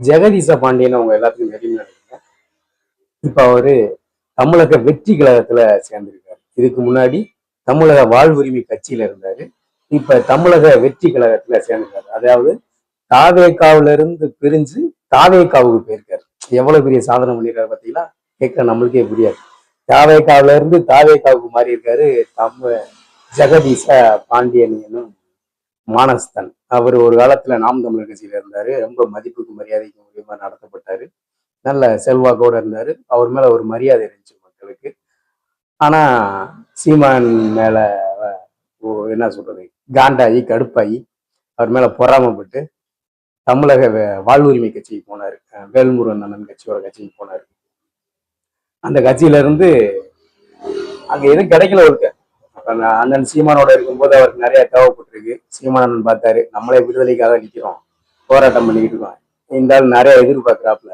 ஜெகதீச பாண்டியன் அவங்க எல்லாத்துக்கும் தெரியும் நினைக்கிறேன். இப்ப அவரு தமிழக வெற்றி கழகத்துல சேர்ந்திருக்காரு. இதுக்கு முன்னாடி தமிழக வாழ்வுரிமை கட்சியில இருந்தாரு. இப்ப தமிழக வெற்றி கழகத்துல சேர்ந்திருக்காரு. அதாவது தாவேக்காவுல இருந்து பிரிஞ்சு தாவேக்காவுக்கு போயிருக்காரு. எவ்வளவு பெரிய சாதனை பண்ணியிருக்காரு பாத்தீங்களா? கேட்க நம்மளுக்கே புரியாது. தாவேக்காவுல இருந்து தாவேக்காவுக்கு மாறி இருக்காரு தம்ம ஜெகதீச பாண்டியன் என்னும் மானஸ்தன். அவர் ஒரு காலத்துல நாம் தமிழர் கட்சியில இருந்தாரு. ரொம்ப மதிப்புக்கு மரியாதைக்கு மூலியமா நடத்தப்பட்டாரு. நல்ல செல்வாக்கோட இருந்தாரு. அவர் மேல ஒரு மரியாதை இருந்துச்சு மக்களுக்கு. ஆனா சீமான் மேல என்ன சொல்றது? காண்டாயி கடுப்பாயி அவர் மேல பொறாமப்பட்டு தமிழக வாழ்வுரிமை கட்சிக்கு போனாரு. வேல்முருகன் அண்ணன் கட்சியோட கட்சிக்கு போனார். அந்த கட்சியில இருந்து அங்க எதுவும் கிடைக்கல அவருக்கு. அண்ணன் சீமானோட இருக்கும்போது அவருக்கு நிறைய தேவைப்பட்டிருக்கு. சீமான் அண்ணன் பார்த்தாரு நம்மளே விடுதலைக்காக நிற்கிறோம் போராட்டம் பண்ணிக்கிட்டு இருக்கோம். இந்த ஆள் நிறைய எதிர்பார்க்குறாப்புல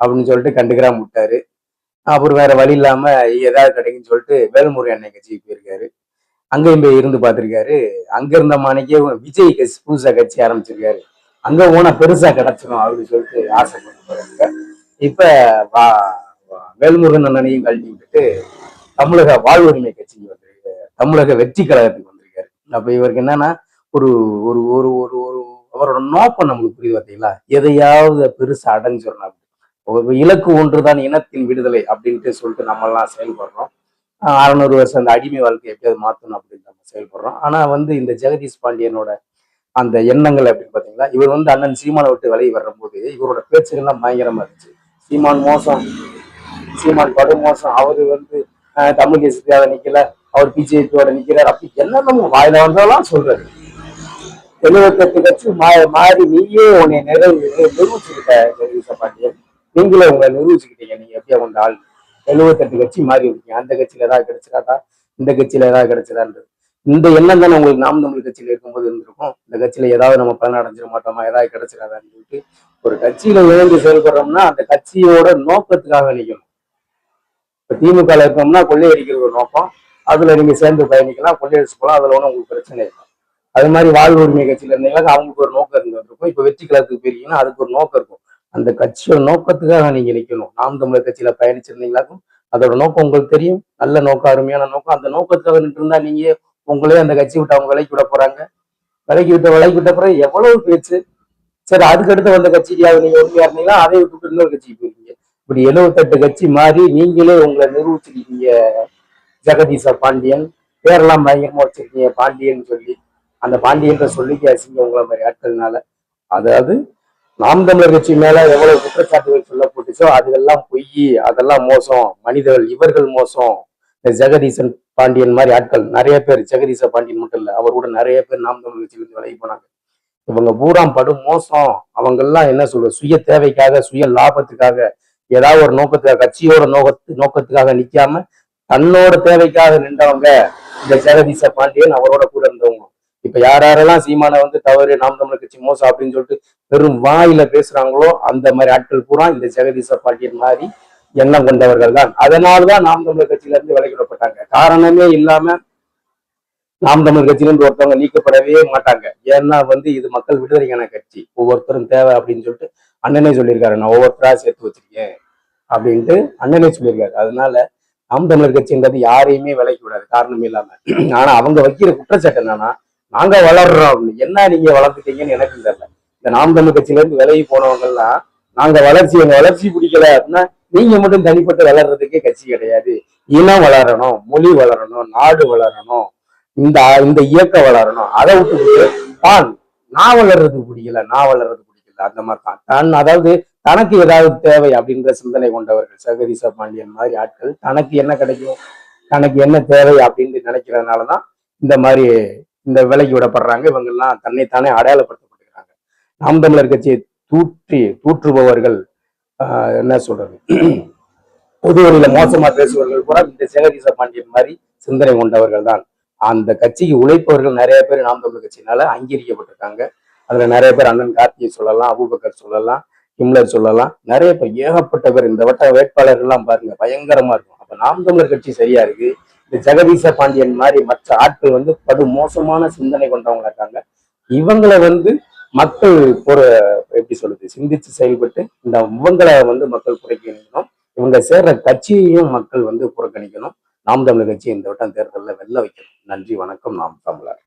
அப்படின்னு சொல்லிட்டு கண்டுக்கிறாம விட்டாரு. அப்புறம் வேற வழி இல்லாம ஏதாவது கிடைக்குன்னு சொல்லிட்டு வேல்முருகன் அண்ணன் கட்சிக்கு போயிருக்காரு. அங்கேயும் போய் இருந்து பார்த்திருக்காரு. அங்க இருந்த மாணிக்கே விஜய் கட்சி புதுசா கட்சி ஆரம்பிச்சிருக்காரு. அங்க போனா பெருசா கிடைச்சிடும் அப்படின்னு சொல்லிட்டு ஆசைப்பட்டு இப்ப வா வேல்முருகன் அண்ணனையும் கழட்டி விட்டுட்டு தமிழக வாழ்வுரிமை கட்சிக்கு வந்திருக்காரு. தமிழக வெற்றி கழகத்துக்கு வந்திருக்காரு. அப்ப இவருக்கு என்னன்னா ஒரு ஒரு ஒரு ஒரு ஒரு அவரோட நோக்கம் நம்மளுக்கு புரியுது பார்த்தீங்களா எதையாவது பெருசா அடைஞ்சிடணும் அப்படி. இலக்கு ஒன்றுதான் இனத்தின் விடுதலை அப்படின்ட்டு சொல்லிட்டு நம்ம எல்லாம் செயல்படுறோம். அறுநூறு அறநூறு வருஷம் அந்த அடிமை வாழ்க்கை எப்படியாவது மாத்தணும் அப்படின்னு நம்ம செயல்படுறோம். ஆனா வந்து இந்த ஜெகதீஷ் பாண்டியனோட அந்த எண்ணங்கள் அப்படின்னு பாத்தீங்களா? இவர் வந்து அண்ணன் சீமானை விட்டு விலகி வரும்போது இவரோட பேச்சுகள்லாம் பயங்கரமா இருந்துச்சு. சீமான் மோசம். சீமான் படு மோசம். அவரு வந்து தமிழ் தேசத்துக்காக நிக்கல. அவர் பிஜேபியோட நிக்கிறார். அப்படி என்னென்ன வாயில வந்தாலும் சொல்றது எழுபத்தெட்டு கட்சி மா- மாறி நீயே உன்னை நிறைவு நிரூபிச்சுக்கிட்ட ஜெகதீச பாண்டியன் நீங்களே உங்களை நிரூபிச்சுக்கிட்டீங்க. நீங்க எப்படியா கொண்ட ஆள்? எழுபத்தெட்டு கட்சி மாறி இருக்கீங்க. அந்த கட்சியில ஏதாவது கிடைச்சிடாதா இந்த கட்சியில ஏதாவது கிடைச்சதான்றது. இந்த எண்ணம் தானே உங்களுக்கு நாம் தமிழ் கட்சியில இருக்கும்போது இருந்திருக்கும். இந்த கட்சியில ஏதாவது நம்ம பலன் அடைஞ்சிட மாட்டோமா? ஏதாவது கிடைச்சிடாதான்னு சொல்லிட்டு ஒரு கட்சியில இணைந்து செயல்படுறோம்னா அந்த கட்சியோட நோக்கத்துக்காக நிக்கணும். இப்ப திமுக இருக்கோம்னா கொள்ளையடிக்கிற ஒரு நோக்கம். அதுல நீங்க சேர்ந்து பயணிக்கலாம் கொள்ளையடிச்சு போகலாம் அதுல ஒன்றும் உங்களுக்கு பிரச்சனை இல்லை. அது மாதிரி வாழ்வு உரிமை கட்சியில இருந்தீங்கன்னா அவங்களுக்கு ஒரு நோக்கம் இருந்திருக்கும் இப்ப வெற்றி கழகத்துக்கு போயிருக்கீங்கன்னா அதுக்கு ஒரு நோக்கம் இருக்கும். அந்த கட்சியோட நோக்கத்துக்காக நீங்க நிக்கணும். நாம் தமிழர் கட்சியில பயணிச்சிருந்தீங்களாக்கும் அதோட நோக்கம் உங்களுக்கு தெரியும். நல்ல நோக்கம் அருமையான நோக்கம். அந்த நோக்கத்துக்காக நின்று இருந்தா நீங்க உங்களே அந்த கட்சி விட்டு அவங்க விலைக்கு விட போறாங்க. விலைக்கு விட்ட விலைக்கு விட்ட பிறகு எவ்வளவு பேச்சு? சரி அதுக்கடுத்து வந்த கட்சிக்காக நீங்க உண்மையா இருந்தீங்கன்னா அதை விட்டு இன்னொரு கட்சிக்கு போயிருக்கீங்க. இப்படி எழுபத்தெட்டு கட்சி மாறி நீங்களே உங்களை நிரூபிச்சிருக்கீங்க. ஜெகதீச பாண்டியன் பேரெல்லாம் பயங்கரமா வச்சிருக்கீங்க பாண்டியன் சொல்லி. அந்த பாண்டியன்ற சொல்லிக்கு அசிங்க உங்களை மாதிரி ஆட்கள்னால. அதாவது நாம் தமிழர் கட்சி மேல எவ்வளவு குற்றச்சாட்டுகள் சொல்லப்பட்டுச்சோ அதுகெல்லாம் பொய் அதெல்லாம் மோசம் மனிதர்கள் இவர்கள் மோசம். இந்த ஜெகதீசன் பாண்டியன் மாதிரி ஆட்கள் நிறைய பேர் ஜெகதீச பாண்டியன் மட்டும் இல்ல அவர் கூட நிறைய பேர் நாம் தமிழர் கட்சியிலிருந்து விலகி போனாங்க. இவங்க பூரா படும் மோசம். அவங்க எல்லாம் என்ன சொல்றது சுய தேவைக்காக சுய லாபத்துக்காக ஏதாவது ஒரு நோக்கத்துக்காக கட்சியோட நோக்கத்து நோக்கத்துக்காக நிக்காம தன்னோட தேவைக்காக நின்றவங்க இந்த ஜெகதீச பாண்டியன் அவரோட கூட இருந்தவங்க. இப்ப யாரெல்லாம் சீமானை வந்து தவறு நாம் தமிழர் கட்சி மோசம் அப்படின்னு சொல்லிட்டு பெரும் வாயில பேசுறாங்களோ அந்த மாதிரி ஆட்கள் பூரா இந்த ஜெகதீச பாண்டியன் மாதிரி எண்ணம் கொண்டவர்கள் தான். அதனாலதான் நாம் தமிழர் கட்சியில இருந்து விலகிடப்பட்டாங்க காரணமே இல்லாம நாம் தமிழர் கட்சியிலிருந்து ஒருத்தவங்க நீக்கப்படவே மாட்டாங்க. ஏன்னா வந்து இது மக்கள் விடுதலைக்கான கட்சி. ஒவ்வொருத்தரும் தேவை அப்படின்னு சொல்லிட்டு அண்ணனே சொல்லியிருக்காரு. நான் ஒவ்வொருத்தரா சேர்த்து வச்சிருக்கேன் அப்படின்ட்டு அண்ணனே சொல்லியிருக்காரு. அதனால நாம் தமிழர் கட்சின்றது யாரையுமே விலைக்கு விடாது காரணம் இல்லாம. ஆனா அவங்க வைக்கிற குற்றச்சாட்டு என்னன்னா நாங்க வளர்றோம் அப்படின்னு. என்ன நீங்க வளர்த்துட்டீங்கன்னு எனக்கு தெரியல. இந்த நாம் தமிழ் கட்சியில இருந்து விலகி போனவங்க எல்லாம் நாங்க வளர்ச்சி எங்க வளர்ச்சி பிடிக்கல அப்படின்னா நீங்க மட்டும் தனிப்பட்டு வளர்றதுக்கே கட்சி கிடையாது. இனம் வளரணும் மொழி வளரணும் நாடு வளரணும் இந்த இந்த இயக்கம் வளரணும். அதை விட்டு தான் நான் வளர்றது பிடிக்கல நான் வளர்றது பிடிக்கல அந்த மாதிரி தான். தான் அதாவது தனக்கு ஏதாவது தேவை அப்படின்ற சிந்தனை கொண்டவர்கள் சகதீச பாண்டியன் மாதிரி ஆட்கள் தனக்கு என்ன கிடைக்கும் தனக்கு என்ன தேவை அப்படின்னு நினைக்கிறதுனாலதான் இந்த மாதிரி இந்த விலைக்கு விடப்படுறாங்க. இவங்கெல்லாம் தன்னைத்தானே அடையாளப்படுத்தப்பட்டுக்கிறாங்க. நாம் தமிழர் கட்சியை தூற்றி தூற்றுபவர்கள் ஆஹ், என்ன சொல்றது? பொது மோசமா பேசுபவர்கள் கூட இந்த ஜெகதீச பாண்டியன் மாதிரி சிந்தனை கொண்டவர்கள் தான் அந்த கட்சிக்கு உழைப்பவர்கள் நிறைய பேர் நாம் தமிழர் கட்சியினால அங்கீகரிக்கப்பட்டிருக்காங்க. அதுல நிறைய பேர் அண்ணன் கார்த்திகை சொல்லலாம் அபுபக்கர் சொல்லலாம். கிம்லர் சொல்லலாம். நிறைய இப்போ ஏகப்பட்ட பேர் இந்த வட்ட வேட்பாளர்கள்லாம் பாருங்க பயங்கரமா இருக்கும். அப்ப நாம் தமிழர் கட்சி சரியா இருக்கு? இந்த ஜெகதீச பாண்டியன் மாதிரி மற்ற ஆட்கள் வந்து படு மோசமான சிந்தனை கொண்டவங்களா இருக்காங்க. இவங்களை வந்து மக்கள் ஒரு எப்படி சொல்றது சிந்திச்சு செயல்பட்டு இந்த இவங்களை வந்து மக்கள் புறக்கணிக்கணும். இவங்க சேர்ற கட்சியையும் மக்கள் வந்து புறக்கணிக்கணும். நாம் தமிழர் கட்சி இந்த வட்டம் தேர்தலில் வெல்ல வைக்கணும். நன்றி வணக்கம். நாம் தமிழர்.